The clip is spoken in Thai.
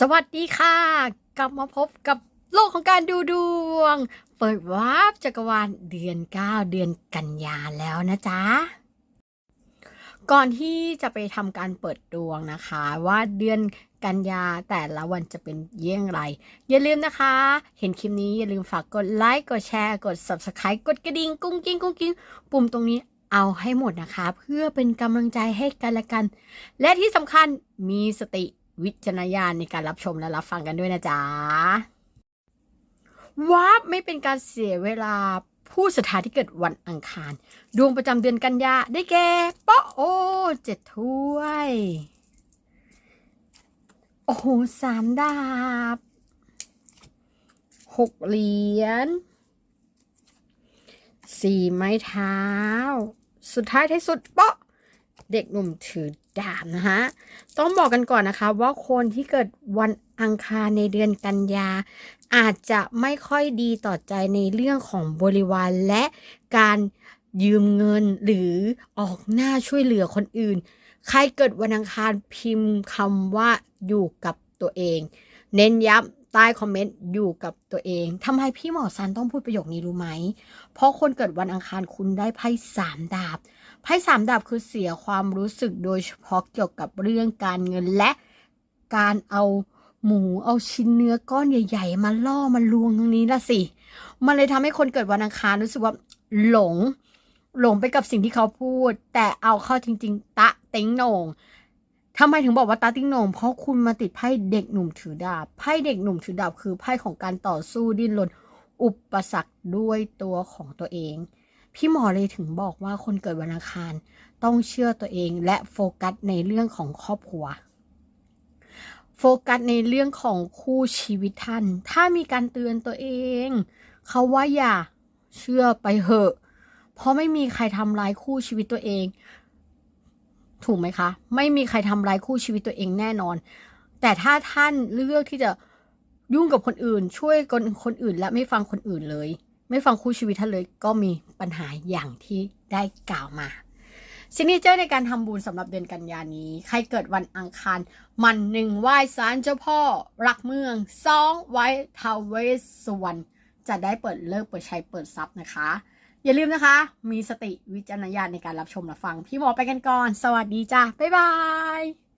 สวัสดีค่ะ กลับมาพบกับโลกของการดูดวง เปิดวาร์ปจักรวาลเดือน 9 เดือนกันยาแล้วนะจ๊ะ ก่อนที่จะไปทำการเปิดดวงนะคะ ว่าเดือนกันยาแต่ละวันจะเป็นเยี่ยงไร อย่าลืมนะคะ เห็นคลิปนี้อย่าลืมฝากกดไลค์กดแชร์กด subscribe กดกระดิ่งกุ้งกิ้งกุ้งกิ้งปุ่มตรงนี้เอาให้หมดนะคะ เพื่อเป็นกำลังใจให้กันและกัน และที่สำคัญมีสติ วิจารณญาณในการรับชมและรับฟังกันด้วยนะจ๊ะวาร์ปไม่เป็นการเสียเวลาผู้สถานที่เกิดวันอังคาร ดวงประจำเดือนกันยาได้แก่ปะโอเจ็ดถ้วย โอ้โหสามดาบหกเหรียญสี่ไม้เท้า สุดท้ายที่สุดปาะ เด็กหนุ่มถือดาบนะฮะต้องบอกกันก่อนนะคะ ว่าคนที่เกิดวันอังคารในเดือนกันยา อาจจะไม่ค่อยดีต่อใจในเรื่องของบริวารและการยืมเงินหรือออกหน้าช่วยเหลือคนอื่น ใครเกิดวันอังคารพิมพ์คำว่าอยู่กับตัวเอง เน้นย้ำ ใต้คอมเมนต์อยู่กับตัวเองทำไมพี่หมอซันต้องพูดประโยคนี้รู้ไหม เพราะคนเกิดวันอังคารคุณได้ไพ่สามดาบ ไพ่สามดาบคือเสียความรู้สึกโดยเฉพาะเกี่ยวกับเรื่องการเงินและการเอาหมูเอาชิ้นเนื้อก้อนใหญ่ ๆ มาล่อมาลวงตรงนี้ละสิ มันเลยทำให้คนเกิดวันอังคารรู้สึกว่าหลง หลงไปกับสิ่งที่เขาพูด แต่เอาเข้าจริง ๆ ตะติ้งโหน่ง ทำไมถึงบอกว่าตาติ้งโหนงเพราะคุณมาติดไพ่เด็กหนุ่มถือดาบไพ่เด็กหนุ่มถือดาบคือไพ่ของการต่อสู้ดิ้นรนอุปสรรคด้วยตัวของตัวเอง พี่หมอเลยถึงบอกว่าคนเกิดวันอังคารต้องเชื่อตัวเองและโฟกัสในเรื่องของครอบครัว โฟกัสในเรื่องของคู่ชีวิตท่าน ถ้ามีการเตือนตัวเอง เขาว่าอย่าเชื่อไปเหอะ เพราะไม่มีใครทำร้ายคู่ชีวิตตัวเอง ถูกไหมคะ ไม่มีใครทำร้ายคู่ชีวิตตัวเองแน่นอน แต่ถ้าท่านเลือกที่จะยุ่งกับคนอื่น ช่วยคนคนอื่นและไม่ฟังคนอื่นเลย ไม่ฟังคู่ชีวิตท่านเลยก็มีปัญหาอย่างที่ได้กล่าวมาซิกเนเจอร์ในการทำบุญสำหรับเดือนกันยานี้ ใครเกิดวันอังคาร มันหนึ่งไหว้ศาลเจ้าพ่อ รักเมืองสองไหว้ทาวเวสสวรรณจะได้เปิดเลิกเปิดใช้เปิดทรัพย์นะคะ อย่าลืมนะคะ มีสติวิจารณญาณในการรับชมรับฟัง พี่หมอไปกันก่อน สวัสดีจ้าบ๊ายบาย